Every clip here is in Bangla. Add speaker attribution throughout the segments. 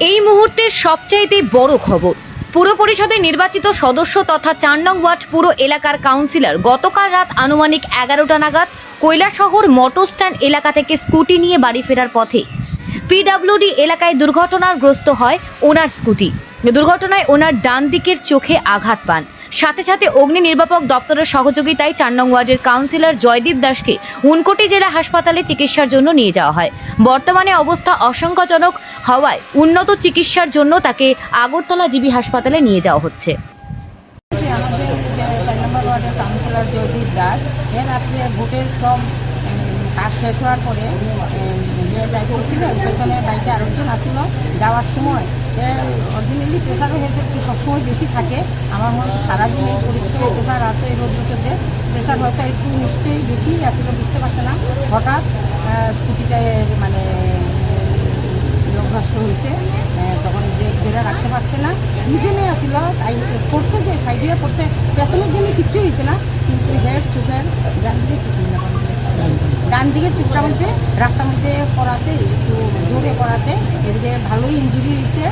Speaker 1: এই মুহূর্তের সবচাইতে বড় খবর। পুর পরিষদে নির্বাচিত সদস্য তথা চার নং ওয়ার্ড পুরো এলাকার কাউন্সিলর গতকাল রাত আনুমানিক এগারোটা নাগাদ কৈলাসহর মোটর স্ট্যান্ড এলাকা থেকে স্কুটি নিয়ে বাড়ি ফেরার পথে পিডাব্লিউডি এলাকায় দুর্ঘটনাগ্রস্ত হয় ওনার স্কুটি। দুর্ঘটনায় ওনার ডান দিকের চোখে আঘাত পান। সাথে সাথে অগ্নি নির্বাপক দপ্তরের সহযোগিতায় চার নং ওয়ার্ডের কাউন্সিলর জয়দীপ দাসকে উনকোটি জেলা হাসপাতালে চিকিৎসার জন্য নিয়ে যাওয়া হয়। বর্তমানে অবস্থা অসংখ্যজনক হওয়ায় উন্নত চিকিৎসার জন্য তাকে আগরতলা জিবি হাসপাতালে নিয়ে যাওয়া হচ্ছে।
Speaker 2: কাউন্সিলর জয়দীপ দাস এর রাত্রে ভোটের সব কাজ শেষ হওয়ার পরে যে যাই করছিলেন পেছনে বাইকে আরেকজন আসছিল যাওয়ার সময় অরিজিনালি প্রেশারও হেসে সবসময় বেশি থাকে? আমার মনে হয় সারাদিন এই পরিস্থিতি প্রেশার রাতে এই রোদ্রতে প্রেশার হয়তো একটু নিশ্চয়ই বেশি আসছিল বুঝতে পারছে না। হঠাৎ স্কুটিটায় মানে রোগগ্রস্ত হয়েছে তখন ব্রেক ধরে রাখতে পারছে না। দুজনে আসছিল তাই পড়ছে যে, সাইডে পড়ছে, পেছনের জন্য কিচ্ছু হয়েছে না, কিন্তু হেড চোখের ডান দিকে চোখ নিয়ে ডান দিকের চোখটা মধ্যে রাস্তার মধ্যে পড়াতে, একটু জোরে পড়াতে, এদিকে ভালোই ইঞ্জুরি হয়েছে।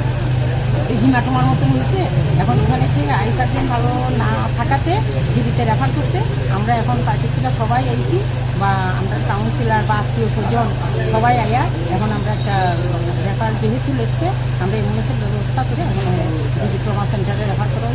Speaker 2: হিমাটোমার মতন হয়েছে। এখন এখানে থেকে আই দিন ভালো না থাকাতে জীবিতে রেফার করছে। আমরা এখন পার্টির থেকে সবাই আইসি বা আমরা কাউন্সিলার বা আত্মীয় স্বজন সবাই আয়া। এখন আমরা একটা রেফার যেহেতু লেগছে, আমরা এমএসের ব্যবস্থা করে এখন জীবিত্রমা সেন্টারে রেফার করা